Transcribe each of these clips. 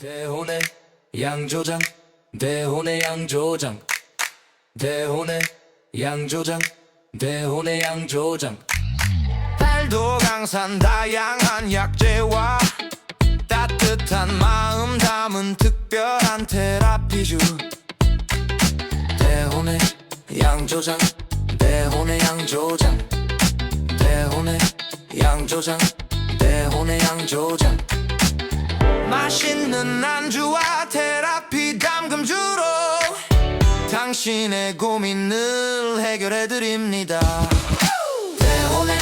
대혼의 양조장 대혼의 양조장. 대혼의 양조장 대혼의 양조장. 팔도 강산 다양한 약재와 따뜻한 마음 담은 특별한 테라피주. 대혼의 양조장 대혼의 양조장. 대혼의 양조장 대혼의 양조장 맛있는 안주와 테라피 담금주로 당신의 고민을 해결해드립니다. 대혼의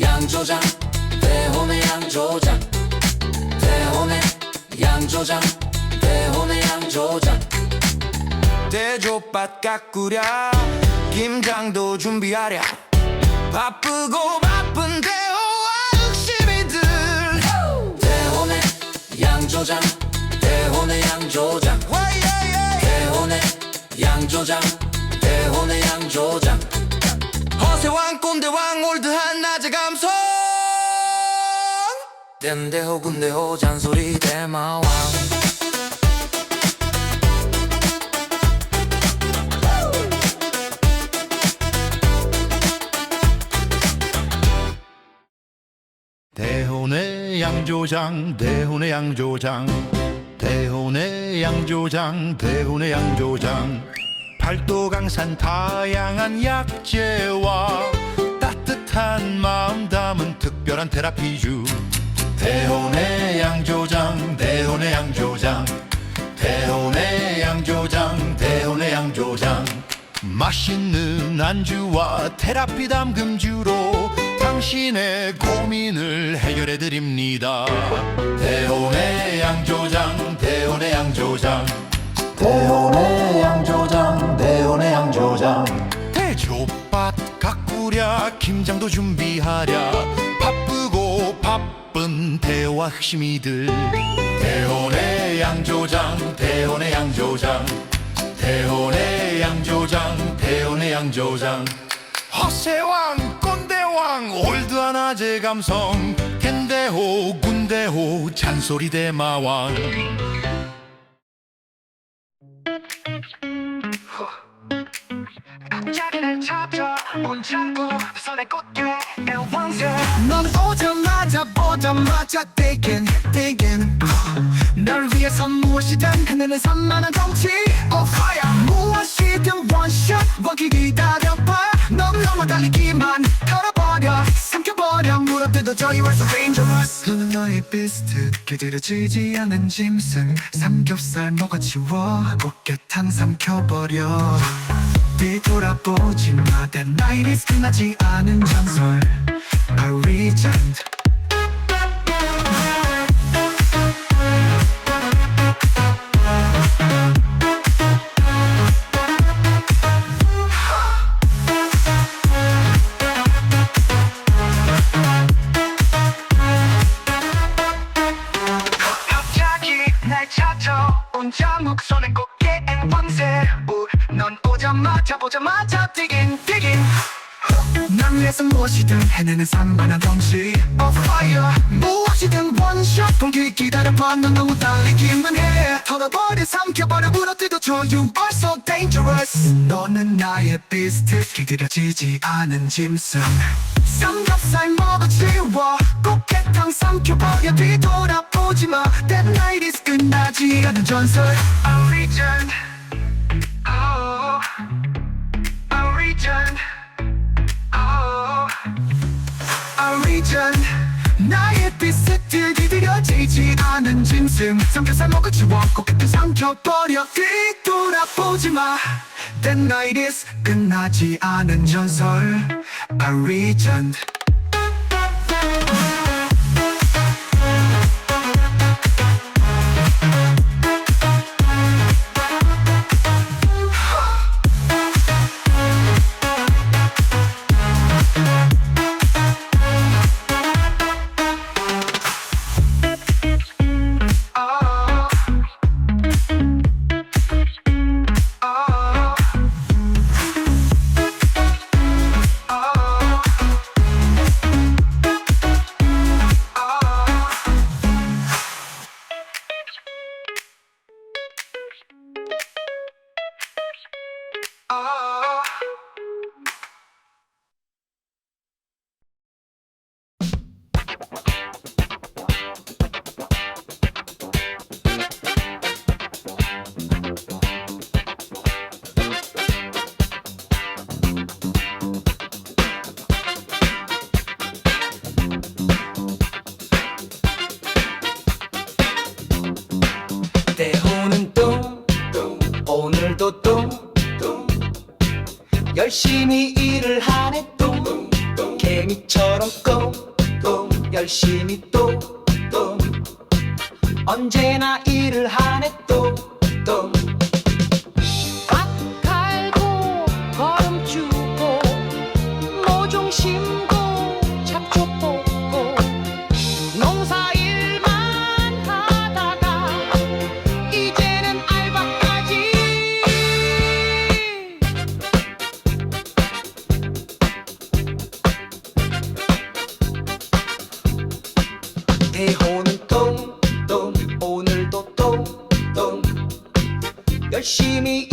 양조장 대혼의 양조장 대혼의 양조장 대혼의 양조장. 대조밭 가꾸랴 김장도 준비하랴. 바쁘고 바쁜 양조장 대혼의 양조장. 대혼의 양조장 대혼의 양조장. 허세왕 꼰대왕 올드한 낮의 감성. 댐대호 군대호 잔소리 대마왕 양조장 대혼의 양조장. 대혼의 양조장 대혼의 양조장. 팔도 강산 다양한 약재와 따뜻한 마음 담은 특별한 테라피주. 대혼의 양조장 대혼의 양조장. 대혼의 양조장 대혼의 양조장. 맛있는 안주와 테라피 담금주로 당신의 고민을 해결해 드립니다. 대혼의 양조장 대혼의 양조장. 대혼의 양조장 대혼의 양조장. 대조밭 가꾸랴 김장도 준비하랴. 바쁘고 바쁜 대화 흑심이들. 대혼의 양조장 대혼의 양조장. 대혼의 양조장 대혼의 양조장. 허세왕 꼰 대왕 올드한 아재 감성. 겐대호 군대호 잔소리 대마왕. 자기를 찾아 문자고 손에 꽂게 애왕새 넌 오자마자 보자마자 떼긴 떼긴. 널 위해서 무엇이든 해내는 산만한 정치. Oh fire. 무엇이든 원샷 원기 기다려봐. 넌 너무 달리기만 삼켜버려 물어뜯어 저 You are so dangerous 너는 너의 비스트 길들여지지 않은 짐승. 삼겹살 먹어치워 꽃게탕 삼켜버려. 뒤돌아보지 마. That night is 끝나지 않은 전설. A regent 해내는 산만한 덩치 Of fire. 무엇이 든 원샷. 동기 기다려봐. 넌 너무 달리기만 해. 털어버려 삼켜버려. 물어뜯어줘. You are so dangerous. 너는 나의 비스트 길들여지지 않은 짐승. 삼겹살 먹어치워. 꽃게탕 삼켜버려. 뒤돌아보지 마. That night is 끝나지 않은 전설. A legend. Oh, 않은 짐승 삼겹살 먹어치워 꽃게탕 삼켜버려. 뒤돌아보지 마. That night is 끝나지 않은 전설 A legend 열심히 일을 하네 똥똥 개미처럼 꽁똥 열심히 똥똥 언제나 대호는 똥똥 오늘도 똥똥. 열심히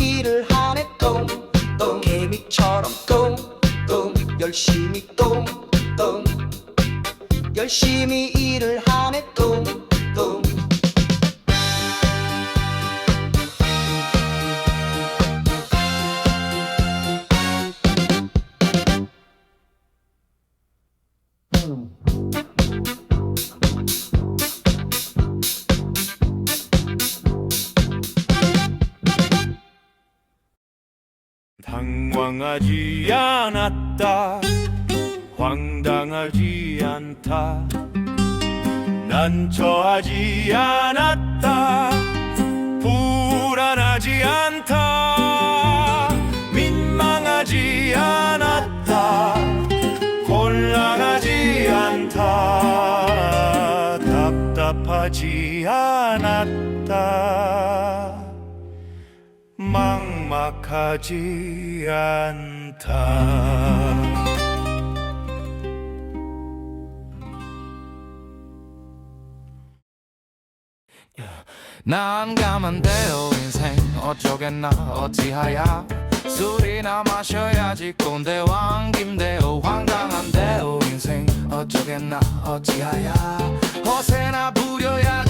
당황하지 않았다. 황당하지 않다. 난 처하지 않았다. 불안하지 않다. 민망하지 않았다. 곤란하지 않다. 답답하지 않았다 막막하지 않다. 난감한데요 인생 어쩌겠나 어찌하야? 술이나 마셔야지 꼰대 왕김대요 황당한데요 인생 어쩌겠나 어찌하야? 허세나 부려야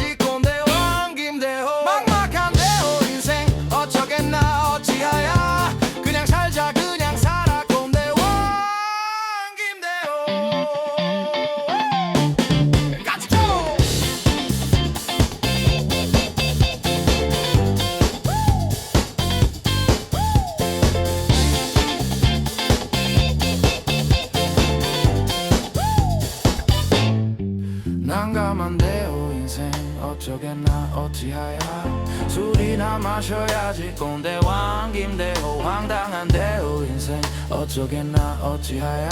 술이나 마셔야지. 꼰대 왕 김대호 황당한데요 인생. 어쩌겠나 어찌하야.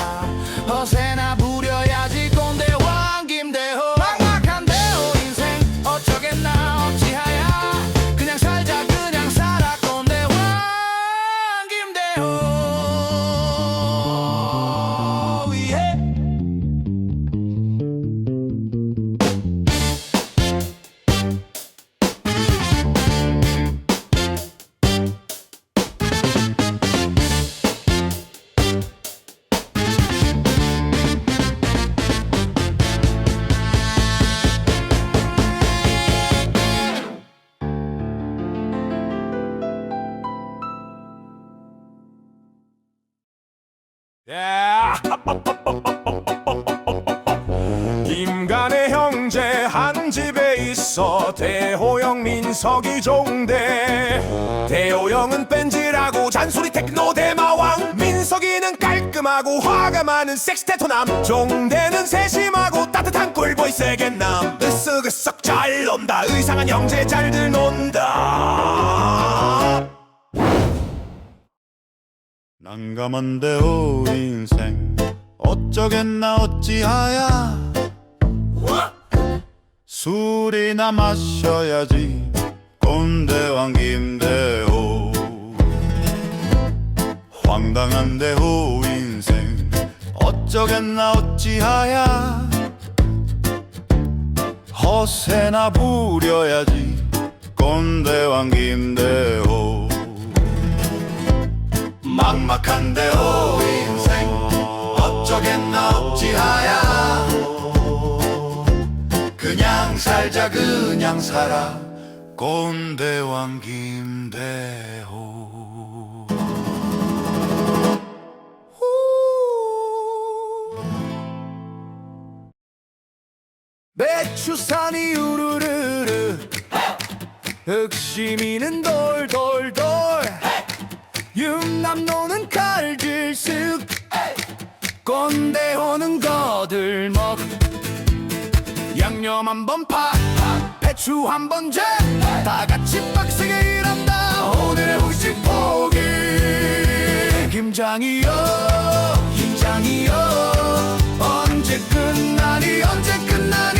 허세나 부려야지. 꼰대 왕 김대호 대호영 민석이 종대. 대호영은 뺀질하고 잔소리 테크노 대마왕. 민석이는 깔끔하고 화가 많은 섹스테토남. 종대는 세심하고 따뜻한 꿀보이 세겐남. 으쓱으쓱 잘 논다. 의상한 형제 잘들 논다. 난감한데요 인생. 어쩌겠나 어찌하야 술이나 마셔야지. 꼰대왕 김대호. 황당한데호 인생 어쩌겠나 어찌하야 허세나 부려야지. 꼰대왕 김대호. 막막한데요 인생 어쩌겠나 어찌하야 그냥 살자 그냥 살아. 꼰대왕 김대호. 배추산이 우르르르. 흑심이는 돌돌돌. 윤남노는 칼질쓱 꼰대호는 거들먹 양념 한번 팍 팍 배추 한번 잼다 같이 빡세게 일한다. 오늘의 후식 포기. 김장이요 김장이요. 언제 끝나니 언제 끝나니